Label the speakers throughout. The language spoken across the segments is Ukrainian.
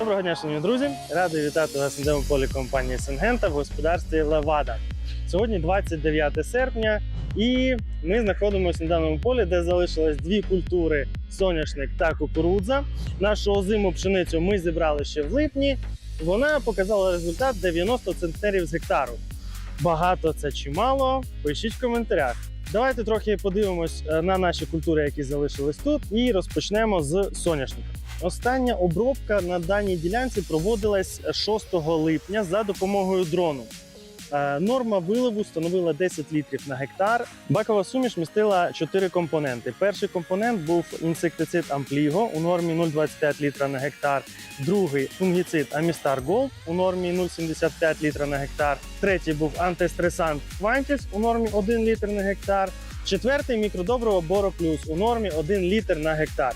Speaker 1: Доброго дня, шановні друзі! Радий вітати вас на демо полі компанії Сингента в господарстві Левада. Сьогодні 29 серпня, і ми знаходимося на даному полі, де залишилось дві культури соняшник та кукурудза. Нашу озиму пшеницю ми зібрали ще в липні. Вона показала результат 90 центнерів з гектару. Багато це чи мало? Пишіть в коментарях. Давайте трохи подивимось е, на наші культури, які залишились тут, і розпочнемо з соняшника. Остання обробка на даній ділянці проводилась 6 липня за допомогою дрону. Е, Норма виливу становила 10 літрів на гектар. Бакова суміш містила 4 компоненти. Перший компонент був інсектицид Ампліго у нормі 0,25 літра на гектар. Другий фунгіцид Амістар Голд у нормі 0,75 літра на гектар. Третій був антистресант Квантіс у нормі 1 літр на гектар. Четвертий мікродобриво Боро Плюс у нормі 1 літр на гектар.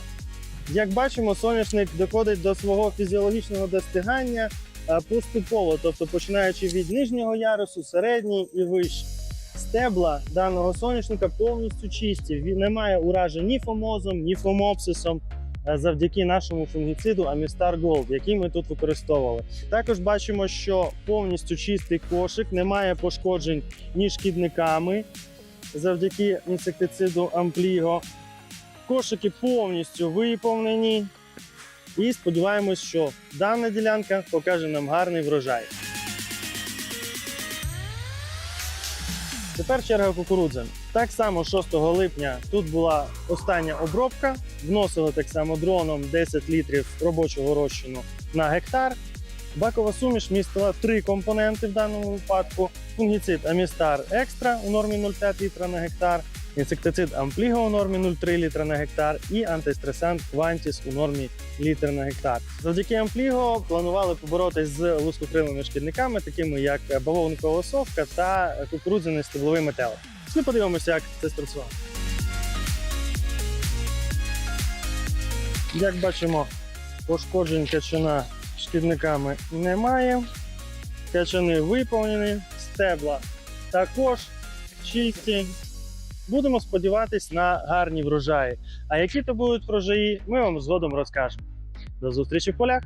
Speaker 1: Як бачимо, соняшник доходить до свого фізіологічного достигання е, поступово, тобто починаючи від нижнього ярусу, середній і вище. Стебла даного соняшника повністю чисті. Він не має уражень ні фомозом, ні фомопсисом е, завдяки нашому фунгіциду Amistar Gold, який ми тут використовували. Також бачимо, що повністю чистий кошик, немає пошкоджень ні шкідниками завдяки інсектициду Ампліго. Кошики повністю виповнені. І сподіваємось, що дана ділянка покаже нам гарний врожай. Тепер черга кукурудзи. Так само 6 липня тут була остання обробка. Вносили так само дроном 10 літрів робочого розчину на гектар. Бакова суміш містила три компоненти в даному випадку: фунгіцид Амістар Екстра у нормі 0,5 літра на гектар, інсектицид Ампліго у нормі 0,3 літра на гектар і антистресант Квантіс у нормі літр на гектар. Завдяки Ампліго планували поборотись з лускокрилими шкідниками, такими як бавовникова совка та кукурудзяний стебловий метелик. Ми подивимося, як це спрацювало. Як бачимо, пошкоджень качана шкідниками немає. Качани виповнені, стебла також чисті. Будемо сподіватись на гарні врожаї. А які то будуть врожаї, ми вам згодом розкажемо. До зустрічі в полях!